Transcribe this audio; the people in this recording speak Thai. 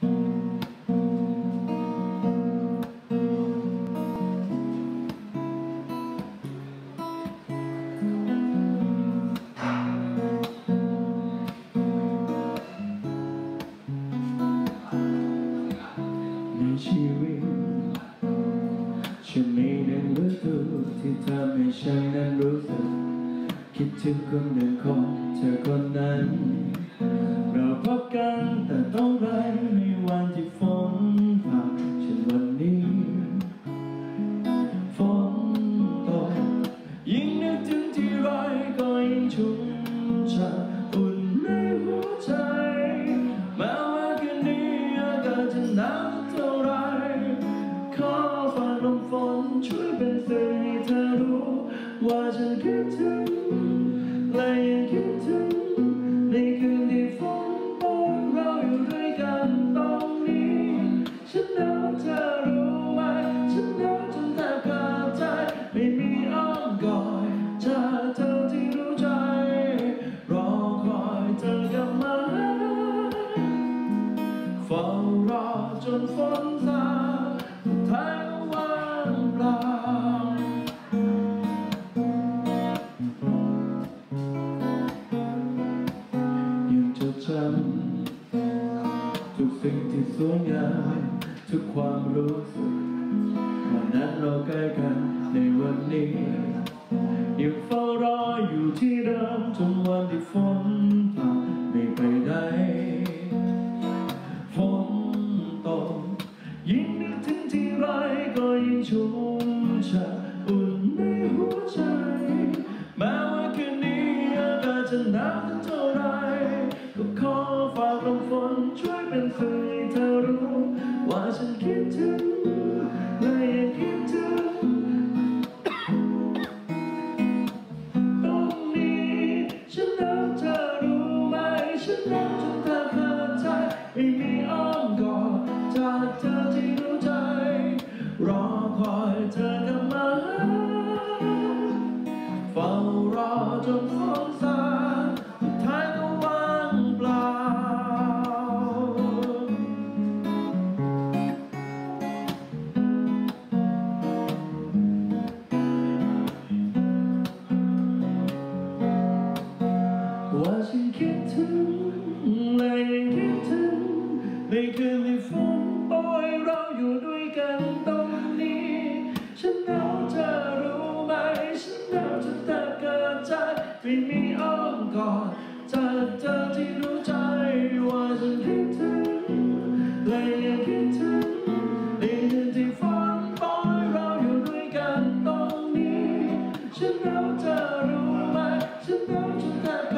ในชีวิตฉันมีหนึ่งฤดูที่ทำให้ฉันนั้นรู้สึก คิดถึงคนหนึ่งของเธอคนนั้น กันแต่ต้องไรในวันที่ฝนผ่าเช่นวันนี้ฝนตกยิ่งนึกถึงที่ไรก็ยิ่งชุ่มฉ่ำอุ่นในหัวใจแม้ว่าคืนนี้อากาศจะหนาวเท่าไรขอฝากลมฝนช่วยเป็นสื่อให้เธอรู้ว่าฉันคิดถึง สิ่งที่สวยงามทุกความรู้สึกวันนั้นเราใกล้กันในวันนี้ยังเฝ้ารออยู่ที่เดิมจนวันที่ฝนผ่านไม่ไปไหนฝนตกยิ่งนึกถึงที่ไรก็ยิ่งชุ่มฉ่ำอุ่นในหัวใจแม้ว่าคืนนี้อากาศจะหนาวเท่าไร ก็ขอฝากลมฝนช่วยเป็นสื่อเธอรู้ ว่าฉันคิดถึงและยังคิดถึงตรงนี้ฉันรักเธอรู้ไหม ฉันรักจนเธอขาใจไม่มีอ้อมกอดจากเธอที่รู้ใจ รอคอยเธอกลับมาเฝ้ารอจน ถึงไม่คิดถึงในคืนที่ฝนโปอยเราอยู่ด้วยกันตรงนี้ ฉันเองาจะรู้ไหม ฉันเอาจนแทบเกินใจไม่มีอ้อมกอดจะเจอที่รู้ใจว่าฉันคิดถึงและยังคิดถึงในคืนที่ฝนโปอยเราอยู่ด้วยกันตรงนี้ ฉันเองาจะรู้ไหม ฉันเอาจนแทบ